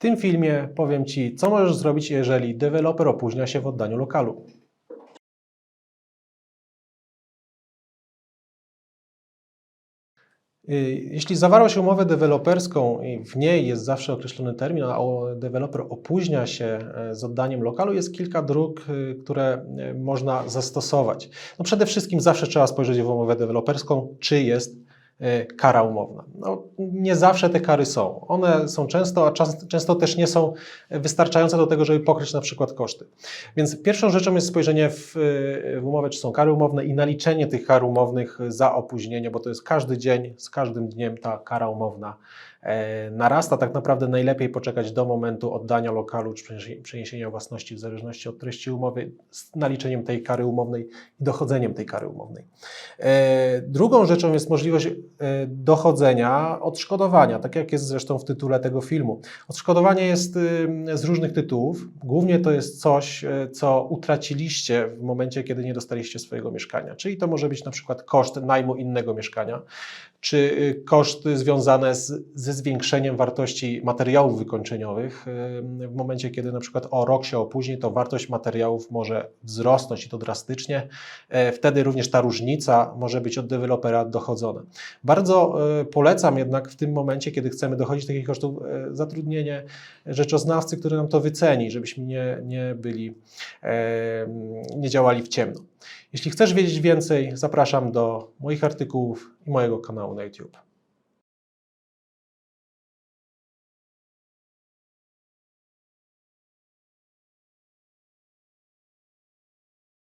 tym filmie powiem Ci, co możesz zrobić, jeżeli deweloper opóźnia się w oddaniu lokalu. Y, Jeśli zawarłeś umowę deweloperską i w niej jest zawsze określony termin, a deweloper opóźnia się e, z oddaniem lokalu, jest kilka dróg, y, które e, można zastosować. No przede wszystkim zawsze trzeba spojrzeć w umowę deweloperską, czy jest kara umowna. No, nie zawsze te kary są. One są często, a czas, często też nie są wystarczające do tego, żeby pokryć na przykład koszty. Więc pierwszą rzeczą jest spojrzenie w, w umowę, czy są kary umowne i naliczenie tych kar umownych za opóźnienie, bo to jest każdy dzień, z każdym dniem ta kara umowna e, narasta. Tak naprawdę najlepiej poczekać do momentu oddania lokalu czy przeniesienia- własności w zależności od treści umowy z naliczeniem tej kary umownej i dochodzeniem tej kary umownej. E, Drugą rzeczą jest możliwość dochodzenia odszkodowania, tak jak jest zresztą w tytule tego filmu. Odszkodowanie jest y, z różnych tytułów. Głównie to jest coś, e, co utraciliście w momencie, kiedy nie dostaliście swojego mieszkania. Czyli to może być na przykład koszt najmu innego mieszkania, czy y, koszty związane z, ze zwiększeniem wartości materiałów wykończeniowych. Y, W momencie, kiedy na przykład o rok się opóźni, to wartość materiałów może wzrosnąć i to drastycznie. E, Wtedy również ta różnica może być od dewelopera dochodzona. Bardzo e, polecam jednak w tym momencie, kiedy chcemy dochodzić takich kosztów, e, zatrudnienie rzeczoznawcy, który nam to wyceni, żebyśmy nie, nie byli, e, nie działali w ciemno. Jeśli chcesz wiedzieć więcej, zapraszam do moich artykułów i mojego kanału na YouTube.